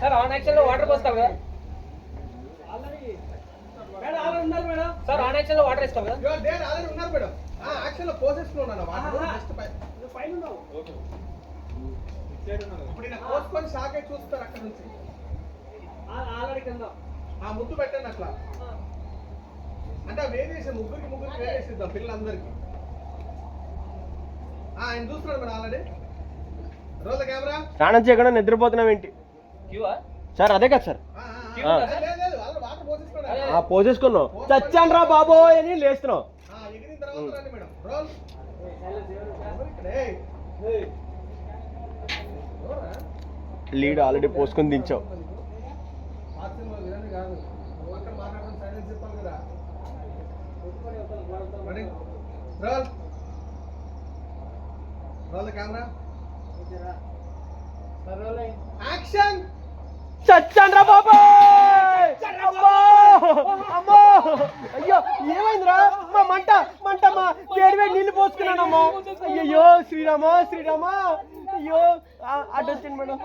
Sir on యాక్షన్లో water పోస్తారు కదా? Sir on యాక్షన్లో water ఇస్తాం కదా? ఆల్రెడీ ఉన్నారు మేడం. ఆ యాక్షన్లో పోసేసుకున్నాను వాటర్ జస్ట్ పై ఇప్పుడు ఈయన కోసుకొని షాక్ అయి చూస్తారు అక్కడ నుంచి. ఆ ముద్దు పెట్టండి అట్లా. అంటే వేరియేషన్ ముగ్గురికి ముగ్గురికి వేరియేషన్ ఇద్దాం పిల్లలందరికీ. ఆ, ఆయన చూస్తున్నాడు మేడం ఆల్రెడీ. స్నానం చేయకుండా నిద్రపోతున్నాం ఏంటి? సార్ అదే కదా సార్. ఆ, ఆ, క్యూ ఆ. ఉందా సార్? లేదు లేదు ఆల్రెడీ వాటర్ పోసేసుకున్నాడు ఆ పోసేసుకున్నాం చచ్చాను రా బాబోయ్ అని లేస్తున్నాం ఆ, ఎగిరిన తర్వాత రండి మేడం. రోల్. ఏయ్. ఎవరా? లీడ్ ఆల్రెడీ పోసుకొని దించావు. పాత సినిమా విలన్ కాదు. నువ్వు అక్కడ మాట్లాడడం సైలెన్స్ చెప్పాలి కదా. Ready. Roll. Roll camera. Action! చచ్చాను రా బాబోయ్ అమ్మో! అమ్మో! అయ్యో ఏమైందిరా? మా మంట మంట మా వేడి వేడి నీళ్ళు పోసుకున్నానమ్మా. అయ్యో శ్రీరామా శ్రీరామా. అయ్యో వచ్చింది మేడం.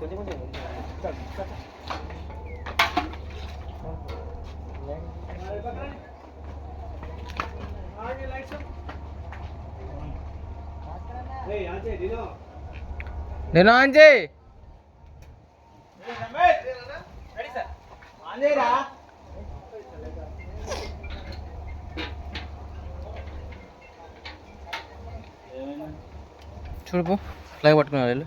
కొంచెం ఫేవర్ మ్యాక్సిమం కొంచెం తిరిగేసి నేను ఆన్ చేయి. రెడీ సార్ చూడు ఫ్లాగ్ పట్టుకున్నారు వీళ్ళు.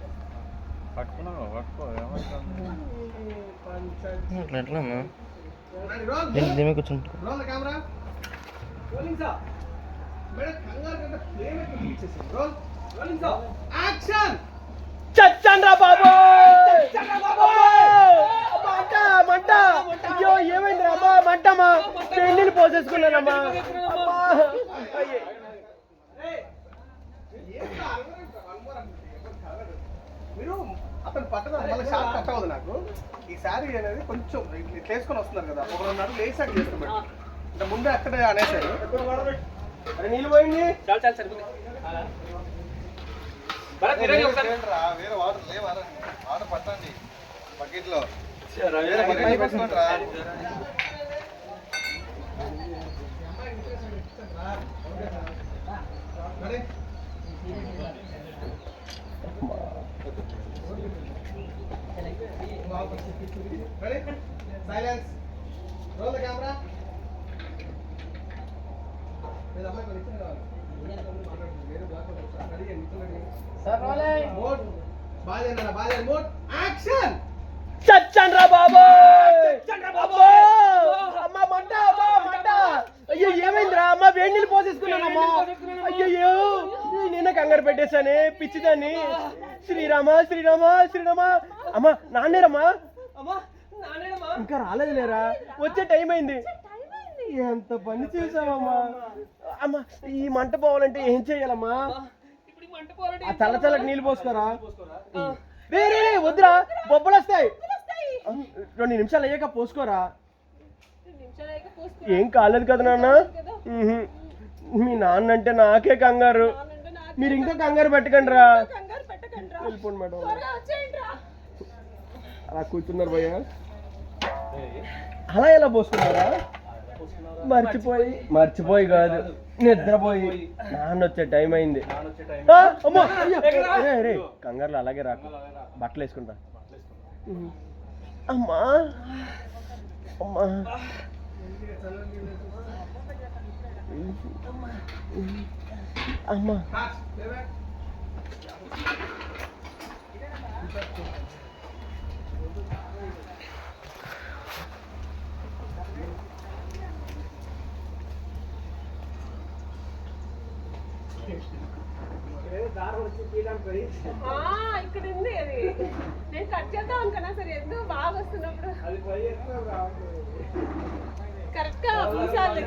అట్లా ఎట్లా దీని కూర్చుంటా మంట మంట అయ్యో ఏమైందిరా అమ్మా మంటమ్మా పెళ్ళిళ్ళు పోసేసుకున్నానమ్మా. మీరు అతను పట్టడం మళ్ళీ షార్ట్ కట్ అవ్వదు నాకు. ఈ శారీ అనేది కొంచెం ఇట్లా వేసుకొని వస్తున్నారు కదా. ఒక రెండు అడుగులు వేసాక చేస్తాం అంటే ముందే అక్కడే అనేసారు అరే నీళ్ళు పోయింది. చాలు చాలు సరిపోతుంది వేరే వాటర్ లేవా? వాటర్ పట్టండి. బకెట్లో వేరే బకెట్ పెట్టుకోండి రా Ready? Ready? Silence. Roll the camera. నేను అమ్మాయి కొన్ని ఇచ్చిన కావాలి. వేరే బ్లాక్లో వచ్చా. Ready? and నిల్చోండి. Mode. బాగా చేయండి, బాగా చేయండి. Mode. Action! చచ్చాను రా బాబోయ్ అబ్బో! అమ్మా మంట అమ్మా మంట అయ్యో ఏమైందిరా అమ్మా వేడి నీళ్ళు పోసేసుకున్నానమ్మా అయ్యో నిన్న కంగారు పెట్టేశానే పిచ్చిదాన్ని శ్రీరామ శ్రీరామ శ్రీరామ అమ్మా నాన్నేరమ్మా ఇంకా రాలేదులేరా? వచ్చే టైం అయింది. ఎంత పని చేసావమ్మా అమ్మా ఈ మంట పోవాలంటే ఏం చేయాలమ్మా? ఆ చల్ల చల్లటి నీళ్ళు పోసుకోరా? రే రే రే, వద్దురా బొబ్బలు వస్తాయి. రెండు నిమిషాలు అయ్యాక పోసుకోరా? ఏం కాలేదు కదా నాన్న. మీ నాన్న అంటే నాకే కంగారు. మీరు ఇంకా కంగారు. పెట్టకండి రా. వెళ్ళిపోండి మేడం. అలా కూర్చున్నారు భయ్య. అలా ఎలా పోసుకున్నారా? మర్చిపోయి మర్చిపోయి కాదు నిద్రపోయి. నాన్న వచ్చే టైం అయింది. రే, కంగారులో అలాగే రాకు. బట్టలు వేసుకుంటా. అమ్మా. అమ్మా. అమ్మా. ఇక్కడ ఉంది అది. నేను కట్ చేద్దాం అనుకున్నా సరే ఎందుకు బాగా వస్తున్నప్పుడు? కరెక్ట్గా మూసార్లు